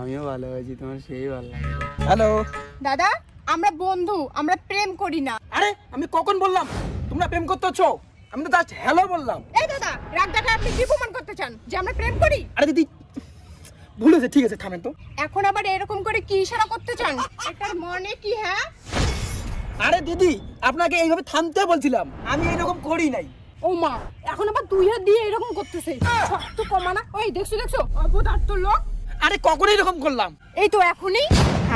আমিও ভালোবাসি তোমার সেই ভালো লাগে। হ্যালো দাদা আমরা বন্ধু আমরা প্রেম করি না। আরে আমি কখন বললাম? তোমরা প্রেম করতেছো আমি তো জাস্ট হ্যালো বললাম। এই দাদা রাগ দেখা আপনি কি প্রমাণ করতে চান? যে আমরা প্রেম করি? আরে দিদি ভুল হয়েছে ঠিক আছে থামেন তো। এখন আবার এরকম করে কি ইশারা করতে চান? এটার মনে কি হ্যাঁ? আরে দিদি আপনাকে এইভাবে থামতে বলছিলাম। আমি এরকম করি নাই। ও মা এখন আবার দুই হাত দিয়ে এরকম করতেছে। শক্ত কমা না ওই দেখছ দেখছ? অবদার্থ লোক। আরে কখন এরকম করলাম। এই তো এখনই?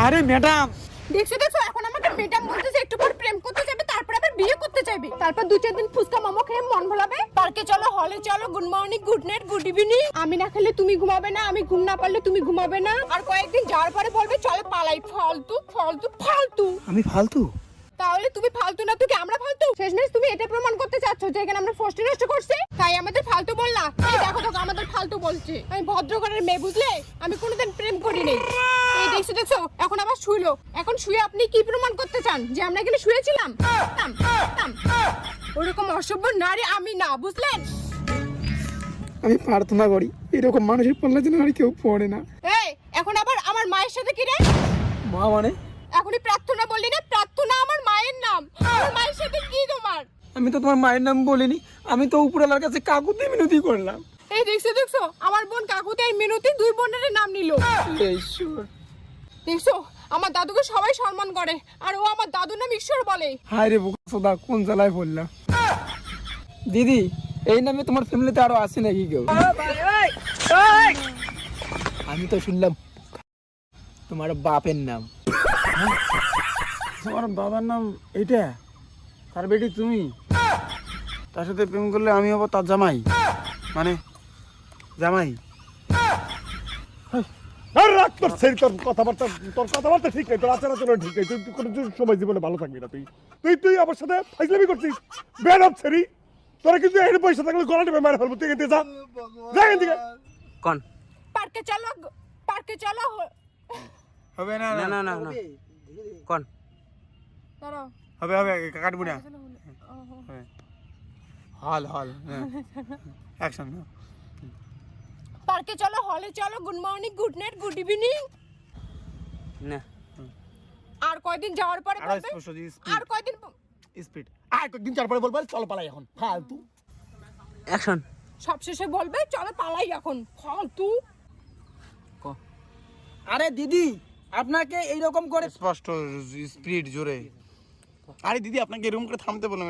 আরে ম্যাডাম। দেখছ দেখছ এখন আমাকে ম্যাডাম বলতেছে একটু পর প্রেম করতে যাবে তারপর আবার বিয়ে করতে চাইবে তারপর দু চার দিন ফুচকা মোমো খেয়ে মন ভোলাবে। পার্কে চলো হলে চলো good morning good night good evening আমি না খেলে তুমি ঘুমাবে না আমি ঘুম না পারলে তুমি ঘুমাবে না। আর কয়েকদিন যাওয়ার পরে বলবে চলো পালাই ফালতু ফালতু ফালতু। আমি ফালতু? তুমি ফালতু না তুই কি আমরা ফালতু? শেষমেশ তুমি এটা প্রমাণ করতে চাচ্ছ যে এখানে আমরা ফষ্টি নষ্ট করছি? তাই আমাদের ফালতু বললা এই দেখো দেখো আমাদের ফালতু বলছে। আমি ভদ্র ঘরের মেয়ে বুঝলে? আমি কোনোদিন প্রেম করি নাই এই দেখছ দেখছ? এখন আবার শুইলো। এখন শুয়ে আপনি কি প্রমাণ করতে চান? যে আমরা এখানে শুয়েছিলাম। ওরকম অসভ্য নারী আমি না বুঝলেন আমি প্রার্থনা করি এরকম মানুষের পাল্লা যেন আর কেউ পড়ে না। এই এখন আবার আমার মায়ের সাথে কি রে? মা মানে? এখনই প্রার্থনা বললি না প্রার্থনা আমার মায়ের নাম। আমার মায়ের সাথে কি তোমার? আমি তো তোমার মায়ের নাম বলিনি আমি তো উপরওয়ালার কাছে কাকুতে মিনতি করলাম। এই দেখছ দেখছ আমার বোন কাকুতে এই মিনতি দুই বোনের নাম নিল। ঈশ্বর। দেখছ আমার দাদুকে সবাই সম্মান করে আর ও আমার দাদুর নাম ঈশ্বর বলে। হায় রে বোকা সোদা কোন জ্বালায় বললাম দিদি এই নামে তোমার ফ্যামিলিতে আরও আছে নাকি কেউ? আমি তো শুনলাম তোমার বাপের নাম। তোমার বাবার নাম এইটা? তার বেটি তুমি? তার সাথে প্রেম করলে আমি হব তার জামাই। মানে জামাই। আর রাখ তোর সেই তোর কথাবার্তা তোর কথাবার্তা ঠিক নেই তোর আচার আচরণ ঠিক নেই তুই তুই কোনো সময় জীবনে ভালো থাকবি না তুই। তুই তুই আমার সাথে ফাইজলামি করছিস অফ তোরা কিন্তু এর পয়সা থাকলে গলা টিপে মারা ফেলব তুই এখান যা। যা এখান থেকে কোন? পার্কে চলো পার্কে চলো। হবে না না না। না কোন? দাঁড়াও। হবে হবে কাটবো না। হল। হল অ্যাকশন পার্কে চলো হলে চলো। Good morning good night good evening না। আর কয়দিন যাওয়ার পরে বলবে? আর কয়দিন স্পিড আর কয়েকদিন চার পরে বলব চল পালাই এখন। ফালতু। অ্যাকশন সবশেষে বলবে চলো পালাই এখন। ফালতু। আরে দিদি আপনাকে এইরকম করে স্পষ্ট স্পিড জোরে। আরে দিদি আপনাকে এরকম করে থামতে বললাম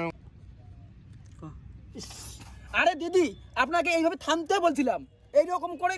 আরে দিদি আপনাকে এইভাবে থামতে বলছিলাম। এইরকম করে